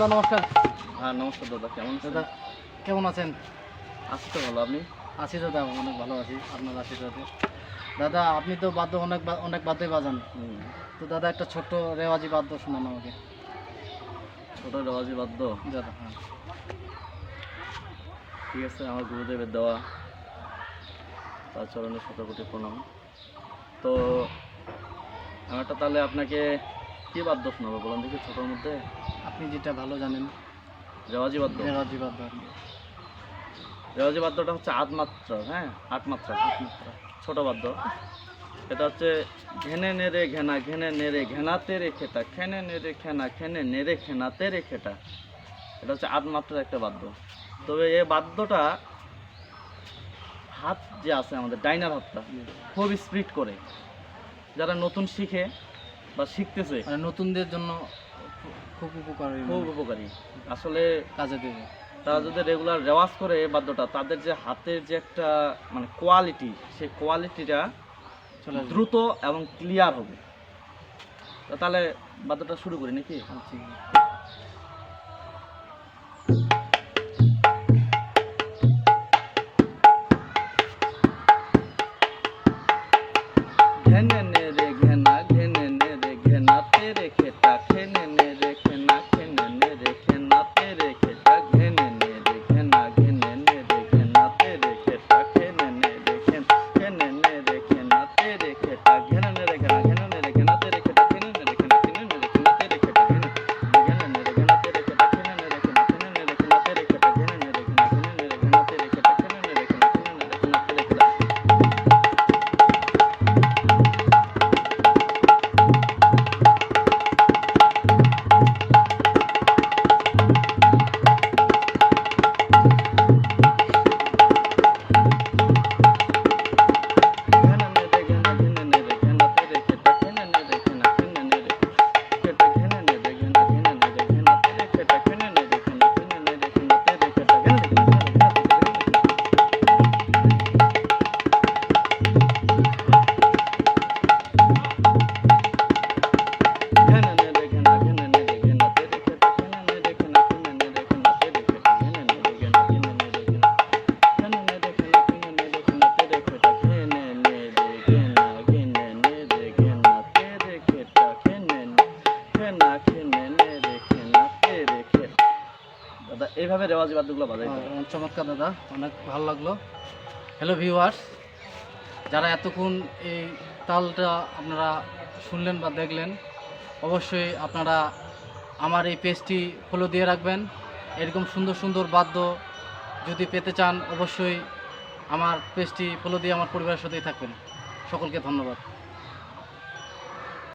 দা নমস্কার। হ্যাঁ নমস্কার দাদা কেমন আছেন? দাদা কেমন আছেন? আছি তো ভালো আপনি? আছি দাদা অনেক ভালো আছি আপনার আশীর্বাদে। দাদা আপনি তো বাদ্য অনেক অনেক বাদ্যই বাজান। তো দাদা একটা ছোট্ট রেওয়াজি বাদ্য শোনান আমাকে। ছোট রেওয়াজি বাদ্য? দাদা হ্যাঁ। ঠিক আছে আমার গুরুদেবের দেওয়া। তার চরণে শত কোটি প্রণাম। তো আমি একটা তাহলে আপনাকে কি বাদ্য শোনাবো বলুন দেখি ছোটোর মধ্যে? আপনি যেটা ভালো জানেন রেওয়াজি বাদ্য। রেওয়াজি বাদ্য। রেওয়াজি বাদ্যটা হচ্ছে আট মাত্রা হ্যাঁ? আট মাত্রা মাত্রা। ছোট বাদ্য। এটা হচ্ছে ঘেনে নেড়ে ঘেনা ঘেনে নেড়ে ঘেনাতে রে খেটা খেনে নেড়ে খেনা খেনে নেড়ে খেনাতে রে খেটা এটা হচ্ছে আট মাত্রার একটা বাদ্য। তবে এই বাদ্যটা হাত যে আছে আমাদের ডাইনার হাতটা খুব স্পিড করে। যারা নতুন শিখে বা শিখতেছে মানে নতুনদের জন্য খুব উপকারী খুব উপকারী। আসলে কাজে দেবে। তারা যদি রেগুলার রেওয়াজ করে বাদ্যটা তাদের যে হাতের যে একটা মানে কোয়ালিটি সেই কোয়ালিটিটা দ্রুত এবং ক্লিয়ার হবে। তাহলে বাদ্যটা শুরু করি নাকি? আচ্ছা। নে দাদা এইভাবে রেওয়াজি বাদ্যগুলো বাজাই চমৎকার দাদা অনেক ভালো লাগল। হ্যালো ভিউয়ার্স যারা এতক্ষণ এই তালটা আপনারা শুনলেন বা দেখলেন অবশ্যই আপনারা আমার এই পেজটি ফলো দিয়ে রাখবেন। এরকম সুন্দর সুন্দর বাদ্য যদি পেতে চান অবশ্যই আমার পেজটি ফলো দিয়ে আমার পরিবারের সাথেই থাকবেন। সকলকে ধন্যবাদ।